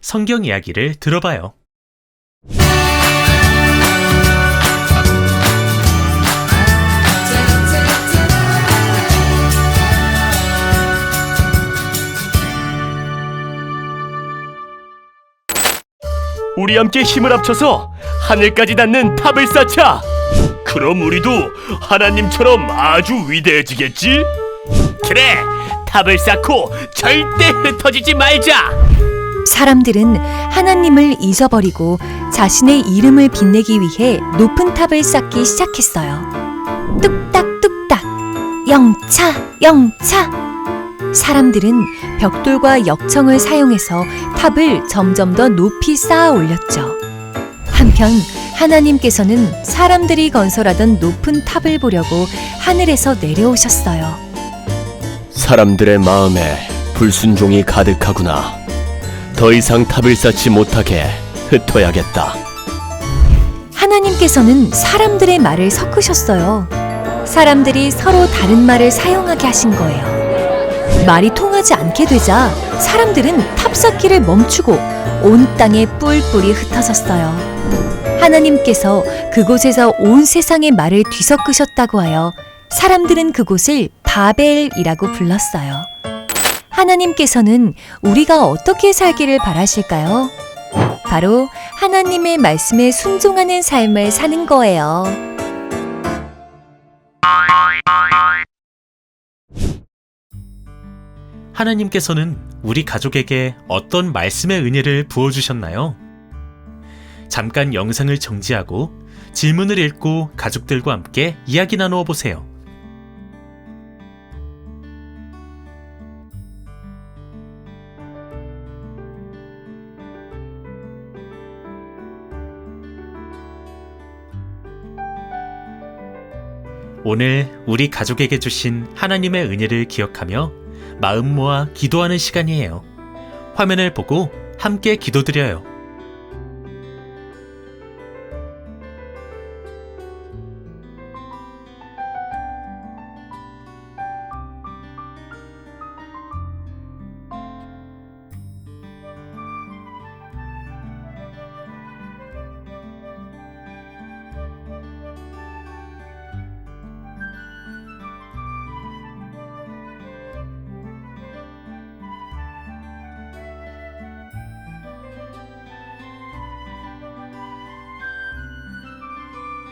성경 이야기를 들어봐요. 우리 함께 힘을 합쳐서 하늘까지 닿는 탑을 쌓자. 그럼 우리도 하나님처럼 아주 위대해지겠지? 그래, 탑을 쌓고 절대 흩어지지 말자. 사람들은 하나님을 잊어버리고 자신의 이름을 빛내기 위해 높은 탑을 쌓기 시작했어요. 뚝딱뚝딱, 영차, 영차. 사람들은 벽돌과 역청을 사용해서 탑을 점점 더 높이 쌓아 올렸죠. 한편 하나님께서는 사람들이 건설하던 높은 탑을 보려고 하늘에서 내려오셨어요. 사람들의 마음에 불순종이 가득하구나. 더 이상 탑을 쌓지 못하게 흩어야겠다. 하나님께서는 사람들의 말을 섞으셨어요. 사람들이 서로 다른 말을 사용하게 하신 거예요. 말이 통하지 않게 되자 사람들은 탑 쌓기를 멈추고 온 땅에 뿔뿔이 흩어졌어요. 하나님께서 그곳에서 온 세상의 말을 뒤섞으셨다고 하여 사람들은 그곳을 바벨이라고 불렀어요. 하나님께서는 우리가 어떻게 살기를 바라실까요? 바로 하나님의 말씀에 순종하는 삶을 사는 거예요. 하나님께서는 우리 가족에게 어떤 말씀의 은혜를 부어주셨나요? 잠깐 영상을 정지하고 질문을 읽고 가족들과 함께 이야기 나누어 보세요. 오늘 우리 가족에게 주신 하나님의 은혜를 기억하며 마음 모아 기도하는 시간이에요. 화면을 보고 함께 기도드려요.